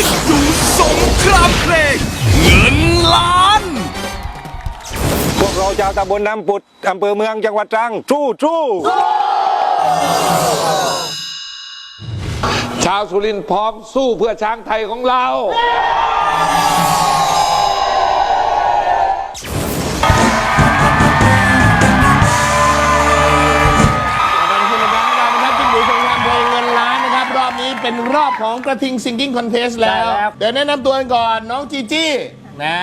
คิดดูสงครามเพลงเงินล้าน พวกเราชาวตำบลน้ำปุดอำเภอเมืองจังหวัดตรังสู้สู้ชาวสุรินทร์พร้อมสู้เพื่อช้างไทยของเรา รอบของกระทิงซิงกิ้งคอนเทสแล้ว เดี๋ยวแนะนำตัวกันก่อนน้องจีจี้นะ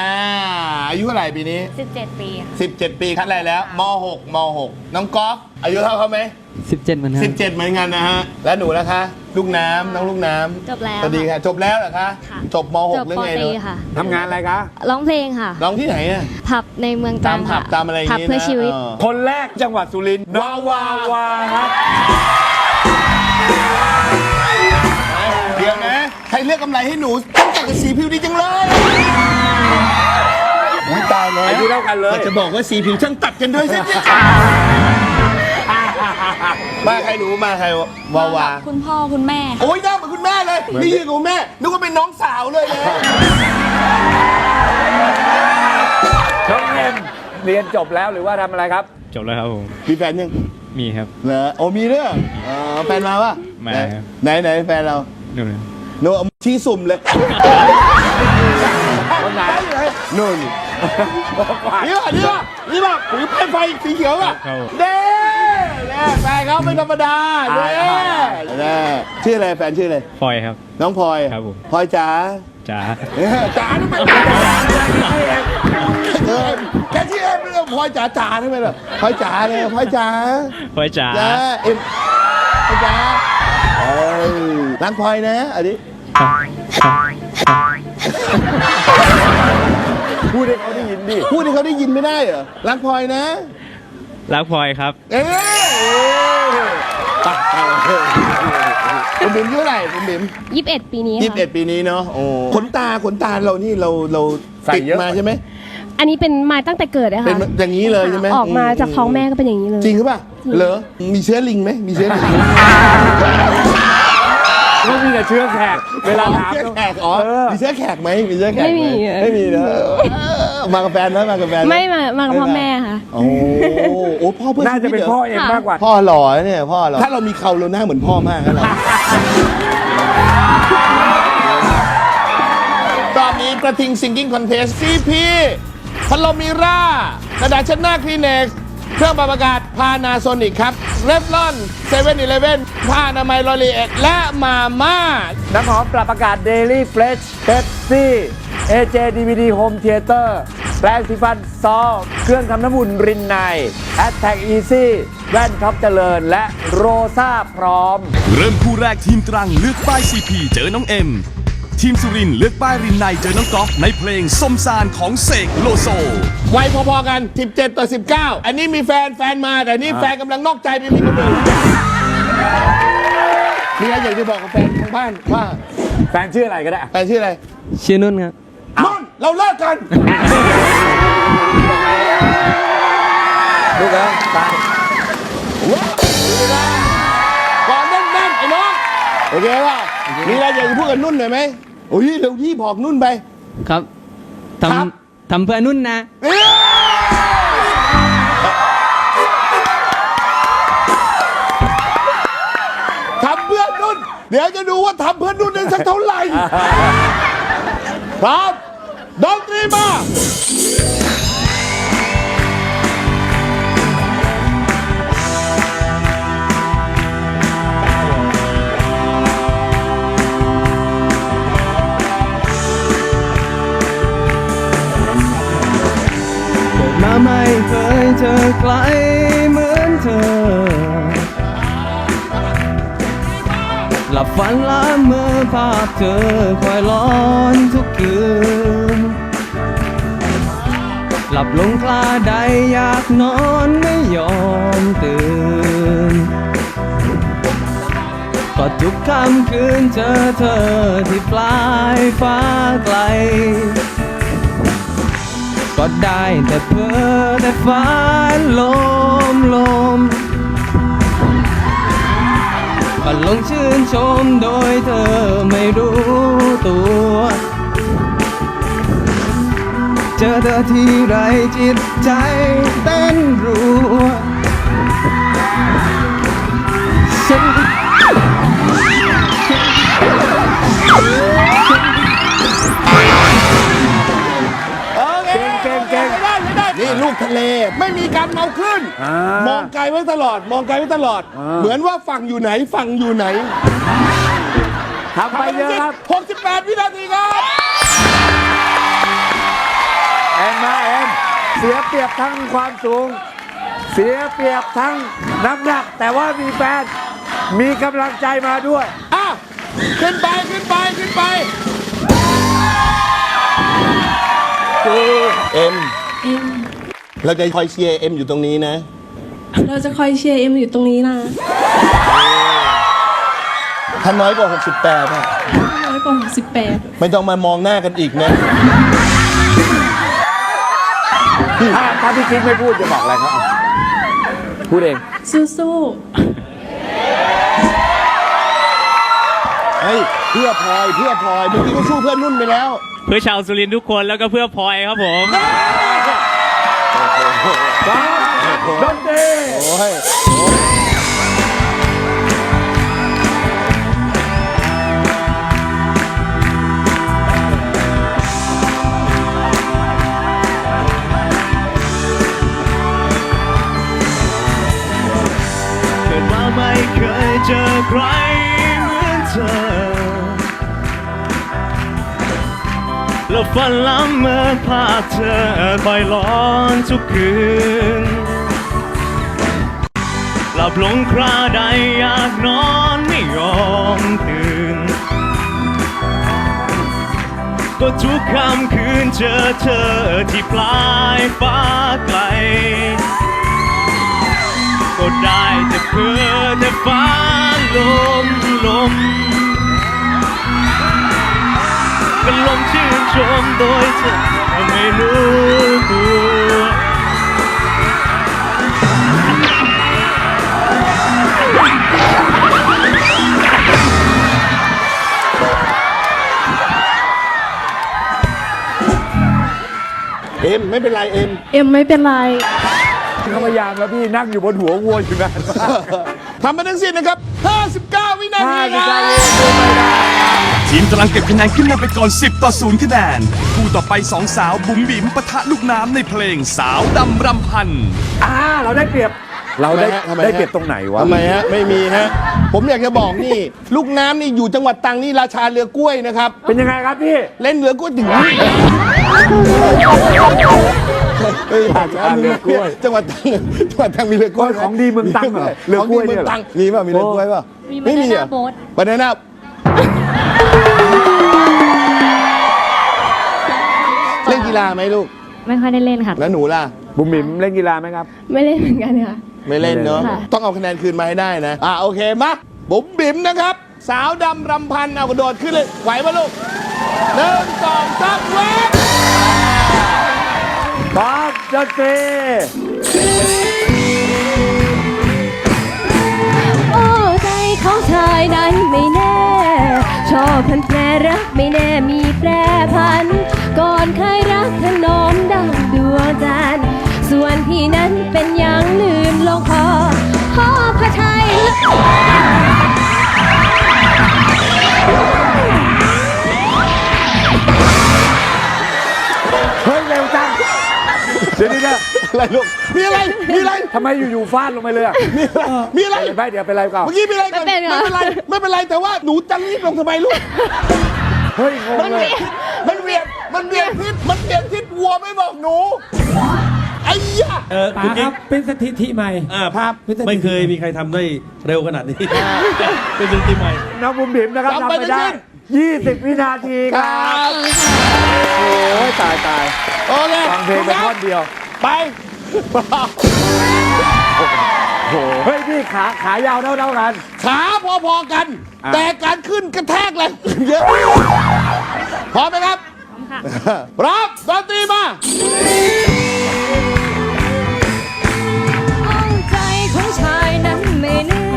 อายุเท่าไหร่ปีนี้ 17 ปีค่ะ 17 ปีขั้นอะไรแล้วม .6 ม .6 น้องก๊อฟอายุเท่าเขาไหม17เหมือนกัน 17 เหมือนกันนะฮะ แล้วหนูล่ะคะ ลูกน้ำน้องลูกน้ำจบแล้วสวัสดีค่ะ จบแล้วเหรอคะ ค่ะ จบมจบ .6 หรือปไงตรีเนอะค่ะ ทำงานอะไรคะ ร้องเพลงค่ะ ร้องที่ไหนอะผับในเมืองตรัตางมผับค่ะตามอะไรอย่างผับงี้นะเพื่อชีวิตเออคนแรกจังหวัดสุรินทร์วาวาวาครับเดี๋ยวนะใค รเลือกกำไรให้หนูต้องแต่งกับสีผิวดีจังเลยอุ๊ยตายแล้วอายุเท่ากันเลยอยากจะบอกว่าสีผิวช่างตัดกันด้วยสิเนี่ยมาใครหนูมาใครวาวา คุณพ่อคุณแม่ โอ้ยหน้าเหมือนคุณแม่เลย นี่ยืนกับคุณแม่ นึกว่าเป็นน้องสาวเลยนะน้องเอ็มเรียนจบแล้วหรือว่าทำอะไรครับ จบแล้วครับผม มีแฟนยังมีครับ เหรอโอ้มีเรื่องอ๋อแฟนมาปะมาครับ ไหนไหนแฟนเรา นู่นเลย หนูเอาชี้สุ่มเลยคนไหนนู่นนี่ป่ะนี่ป่ะนี่ป่ะถือไฟไฟสีเขียวป่ะครับผมเด้แน่แฟนเขาไม่ธรรมดาเด้แน่ชื่ออะไรแฟนชื่ออะไรฟอยครับ น้องพลอยครับผมพลอยจ๋าจ๋าเอ้ยจ๋าทำไมเออแกชื่อเอ็มเรื่องพลอยจ๋าจ๋าทำไมล่ะพลอยจ๋าเลยพลอยจ๋าฟอยจ๋าจ๋าเอ็มพลอยจ๋า เอ้ยรักพลอยนะ อันนี้ พูดให้เขาได้ยินดิ พูดให้เขาได้ยินไม่ได้เหรอรักพลอยนะ รักพลอยครับ เอ้ยไปไปคุณบิ๋มชื่ออะไรคุณบิ๋ม21 ปีนี้ยี่สิบค่ะเอ็ดปีนี้เนาะ โอ้ ขนตาขนตาเรานี่เราเราใส่ติดเยอะ มาใช่ไหม อันนี้เป็นมาตั้งแต่เกิดเลยเป็ค่ะนอย่างนี้เลยใช่ไหมออกมาจากท้องแม่ก็เป็นอย่างนี้เลยจริงหรือเปล่าเหรอมีเชื้อลิงไหมมีเชื้อลิงก็มีแต่เชื้อแขกเวลาถามเชื้อแขกอ๋อเออมีเชื้อแขกไหมมีเชื้อแขกหไม่มีอะ ไม่มีนะเออมากับแฟนไหมมากับแฟนหไม่มามากับพ่อแม่ค่ะ โอ้โอ้พ่อเพื่อนน่าจะเป็นพ่อเอ็มมากกว่า พ่อหล่อนะเนี่ยพ่อหล่อถ้าเรามีเขาเราหน้าเหมือนพ่อมากนะเรารอบนี้กระทิงซิงกิ้งคอนเทสซีพี พัลมิร่ากระดาษชนะคลีเน็กเครื่องปรับอากาศพานาโซนิกครับเรฟลอนเซเว่นอีเลฟเว่นผ้าอนามัยลอรีเอ็ดและมาม่าน้ำหอมปรับอากาศเดลี่เฟรชเ e ปซี่เอเจดีวีดีโฮมเทเตอร์แปรงสีฟันซอลเครื่องทำน้ำอุ่นรินไนแอดแท็กอีซี่แว่นท็อปเจริญและโรซ่าพร้อม เริ่มคู่แรกทีมตรังเลือกป้ายซีพีเจอน้องเอ็ม ทีมสุรินทร์เลือกป้ายรินในเจอน้องก๊อฟในเพลงส้มซานของเสกโลโซ วัยพอๆกัน 17 ต่อ 19 อันนี้มีแฟนแฟนมา แต่นี่แฟนกำลังนอกใจไปมีคนอื่นมีอะไรอยากจะบอกกับแฟนทางบ้านว่าแฟนชื่ออะไรก็ได้แฟนชื่ออะไรชื่อนุ่นครับ นุ่นเราเลิกกัน ลูกเอ้ยตายก่อนแน่นๆไอ้น้อง โอเคป่ะ มีอะไรอยากจะพูดกับนุ่นหน่อยไหมโอ้ยเร็วที่บอกนุ่นไป ครับทครับำทำเพื่อนุ่นนะเอ้ยทำเพื่อนนุ่น เดี๋ยวจะดูว่าทำเพื่อนนุ่นได้สักเท่าไหร่พร้อมดนตรีมา เหมือนเธอ หลับฝันละเมื่อภาพเธอคอยร้อนทุกคืน หลับลงคลาใดอยากนอนไม่ยอมตื่นก็ทุกค่ำคืนเจอเธอที่ปลายฟ้าไกล ได้แต่เพ้อแต่ฝันลมลมบันลงชื่นชมโดยเธอไม่รู้ตัว เจอเธอที่ไรจิตใจเต้นรัว การเมาคลื่นอ่ามองไกลไว้ตลอด มองไกลไว้ตลอด อ่า เหมือนว่าฝั่งอยู่ไหนฝั่งอยู่ไหนทำไปเยอะครับ68 วินาทีครับแอนมาแอนเสียเปรียบทั้งความสูง เสียเปรียบทั้งน้ำหนัก แต่ว่ามีแฟนมีกำลังใจมาด้วย อะ ขึ้นไปขึ้นไปขึ้นไป เอ็ม เราจะคอยเชียร์เอ็มอยู่ตรงนี้นะ เราจะคอยเชียร์เอ็มอยู่ตรงนี้นะถ้าน้อยกว่า 68อะน้อยกว่า68ไม่ต้องมามองหน้ากันอีกนะถ้าถ้าพี่คิดไม่พูดจะบอกอะไรครับอะพูดเอง สู้เฮ้ยเพื่อพลอยเพื่อพลอยเมื่อกี้ก็สู้เพื่อนนุ่นไปแล้ว เพื่อชาวสุรินทร์ทุกคนแล้วก็เพื่อพลอยครับผม ดนตรี โอ้ย ฝันล้ำเมื่อภาพเธอคอยร้อนทุกคืน หลับลงคราใดอยากนอนไม่ยอมตื่น ก็ทุกค่ำคืนเจอเธอที่ปลายฟ้าไกล ก็ได้แต่เพื่อแต่ฟ้าลมลม ก็ลมชื่นชมโดยเธอไม่รู้ตัวเอ็มไม่เป็นไรเอ็ม เอ็มไม่เป็นไร เขาพยายามแล้วพี่นั่งอยู่บนหัววัวอยู่นานมาก ทำมาทั้งสิ้นนะครับ 59 วินาทีห้าคสิบรัเก้าบวิดูไม่ได้ ทีมตรังเก็บคะแนนขึ้นนำไปก่อน 10 ต่อ 0 คะแนน คู่ต่อไปสองสาวบุ๋มบิ๋มปะทะลูกน้ำในเพลงสาวดำรำพันธ์อ่าเราได้เปรียบ เราได้ทำไมฮะทำไมฮะ ได้เปรียบตรงไหนวะ ทำไมฮะ ไม่มีฮะ ผมอยากจะบอกนี่ ลูกน้ำนี่อยู่จังหวัดตรังนี่ราชาเรือกล้วยนะครับ เป็นยังไงครับพี่ เล่นเรือกล้วยถึงนี่เฮ้ยราชาเรือกล้วยจังหวัดตรังจังหวัดตรังมีเรือกล้วยของดีเมืองตรังเหรอเรือกล้วยของดีเนี่เมืยองเหรอ ตรังมีป่ะมีเรือกล้วยป่ะมีไม่มีเหรอ banana boat บานาน่า ฬาไหมลูก ไม่ค่อยได้เล่นค่ะ แล้วหนูล่ะ บุ๋มบิ๋มเล่นกีฬาไหมครับ ไม่เล่นเหมือนกันค่ะ ไม่เล่นเนาะค่ะ ต้องเอาคะแนนคืนมาให้ได้นะ อะโอเคมาบุ๋มบิ๋มนะครับ สาวดำรำพันเอากระโดดขึ้นเลย ไหวปะลูกหนึ่งสองสามเวฟบอสดนตรีโอ้ใจของชายนั้นไม่แน่ ชอบพันแปรรักไม่แน่มีแปรพันก่ อนเคยรักถนอมดังดวงจันทร์ส่วนพี่นั้นเป็นอย่างลืมลงคอพ่อพระไทยเฮ้ยเร็วจังเดี๋ยวนี้นะอะไรลูก มีอะไร มีอะไร ทำไมอยู่ๆฟาดลงไปเลยอะมีอะไร มีอะไรไปเดี๋ยวเป็นไรเปล่า เมื่อกี้มีอะไรก่อนไม่เป็นเหรอไม่เป็นไร ไม่เป็นไร แต่ว่าหนูจะรีบลงทำไมลูก เฮ้ยงงมันเลเวียยน มันเวียนมันเวียนทิศมันเวียนทิศวัวไม่บอกหนูไอ้ยะเออคุณครับเป็นสถิติใหม่ อ่าภาพไม่เคยมีใครทำได้เร็วขนาดนี้ เป็นสถิติใหม่ น้องบุ๋มบิ๋มนะครับทำทำไปไปทั้งได้สิ้น20 วินาทีคครัรับบโอ้ยตายตายโอเคฟังเพลงไปท่อนเดียว ไป เฮ้ยพี่ขาขายาวเท่าเท่าๆกัน ขาพอๆกัน อะ แต่การขึ้นกระแทกแรงขึ้นเยอะพร้อมไหมครับ พร้อมดนตรีมาเอาใจของชายนั้นไม่แน่ช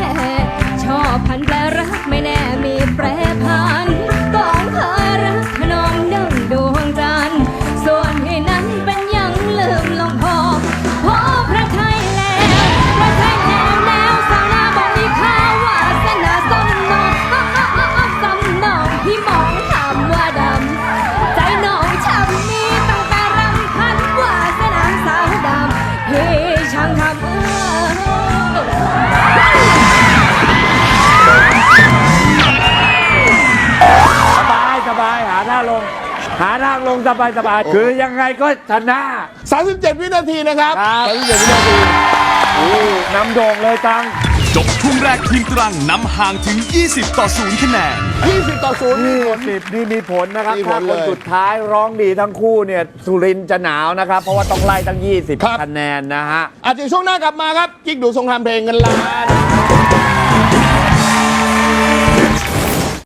าทางลงสบายๆคือยังไงก็ชนะ 37 วินาทีนะครับครับ37วินาทีอู้นำโด่งเลยตัง จบช่วงแรกทีมตรังนำห่างถึง 20 ต่อ 0 คะแนน 20 ต่อ0นี่นี่ผลสิบนี่มีผลนะครับ มีผถ้าลคเลนยสุดท้ายร้องดีทั้งคู่เนี่ย สุรินทร์จะหนาวนะครับ เพราะว่าต้องไล่ตั้ง ครับ 20คะแนนนะฮะ อาจจะช่วงหน้ากลับมาครับ กิ๊กดูสงครามเพลงเงินล้าน